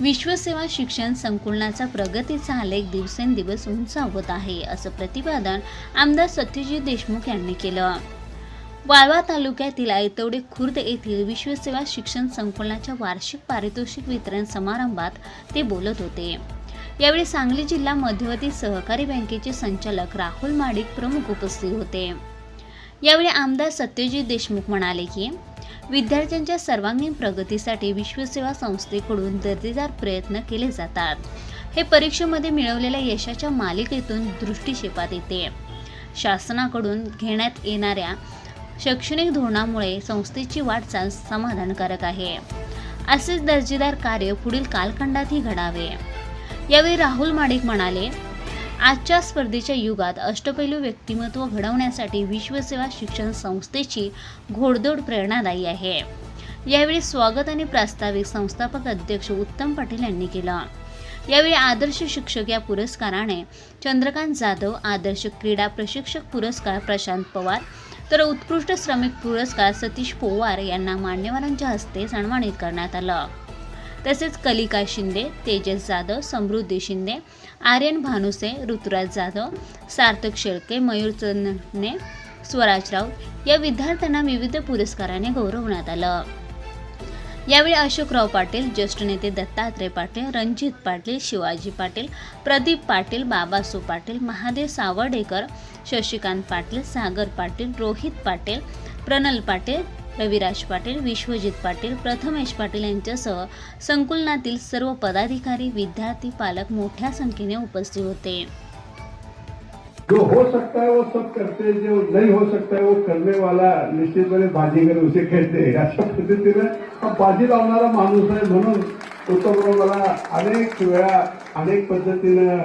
विश्वसेवा शिक्षण संकुलनाचा प्रगतीचा आलेख दिवसेंदिवस उंचावत आहे असं प्रतिपादन आमदार सत्यजित देशमुख यांनी केलं. वाळवा तालुक्यातील आयतवडे खुर्द येथील विश्वसेवा शिक्षण संकुलनाच्या वार्षिक पारितोषिक वितरण समारंभात ते बोलत होते. यावेळी सांगली जिल्हा मध्यवर्ती सहकारी बँकेचे संचालक राहुल माडिक प्रमुख उपस्थित होते. यावेळी आमदार सत्यजित देशमुख म्हणाले की विद्यार्थ्यांच्या सर्वांगीण प्रगतीसाठी विश्वसेवा संस्थेकडून दर्जेदार प्रयत्न केले जातात. हे परीक्षेमध्ये मिळवलेल्या यशाच्या मालिकेतून दृष्टिक्षेपात येते. शासनाकडून घेण्यात येणाऱ्या शैक्षणिक धोरणामुळे संस्थेची वाटचाल समाधानकारक आहे. असेच दर्जेदार कार्य पुढील कालखंडातही घडावे. यावेळी राहुल माडिक म्हणाले आजच्या स्पर्धेच्या युगात अष्टपैलू व्यक्तिमत्व घडवण्यासाठी विश्वसेवा शिक्षण संस्थेची घोडदौड प्रेरणादायी आहे. यावेळी स्वागत आणि प्रास्ताविक संस्थापक अध्यक्ष उत्तम पाटील यांनी केलं. यावेळी आदर्श शिक्षक या पुरस्काराने चंद्रकांत जाधव आदर्श क्रीडा प्रशिक्षक पुरस्कार प्रशांत पवार तर उत्कृष्ट श्रमिक पुरस्कार सतीश पोवार यांना मान्यवरांच्या हस्ते सन्मानित करण्यात आलं. तसेच कलिका शिंदे तेजस जाधव समृद्धी शिंदे आर्यन भानुसे ऋतुराज जाधव सार्थक शेळके मयूर चंदने स्वराज राऊत या विद्यार्थ्यांना विविध पुरस्काराने गौरवण्यात आलं. यावेळी अशोकराव पाटील ज्येष्ठ नेते दत्तात्रय पाटील रणजित पाटील शिवाजी पाटील प्रदीप पाटील बाबासू पाटील महादेव सावर्डेकर शशिकांत पाटील सागर पाटील रोहित पाटील प्रणल पाटील रविराज पाटील विश्वजित पाटील प्रथमेश पाटील यांच्यासह संकुलनातील सर्व पदाधिकारी विद्यार्थी पालक मोठ्या संख्येने उपस्थित होते. जो हो सकता है वो सब करते हैं जो नहीं हो सकता है वो करने वाला निश्चितपणे बाजीगर उसे खेळते अशा पद्धतीने हा बाजी लावणारा माणूस आहे म्हणून उत्तमराव मला अनेक वेळा अनेक पद्धतीनं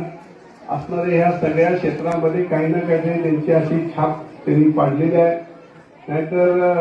असणाऱ्या ह्या सगळ्या क्षेत्रामध्ये काही ना काही त्यांची अशी छाप त्यांनी पाडलेली आहे. नाहीतर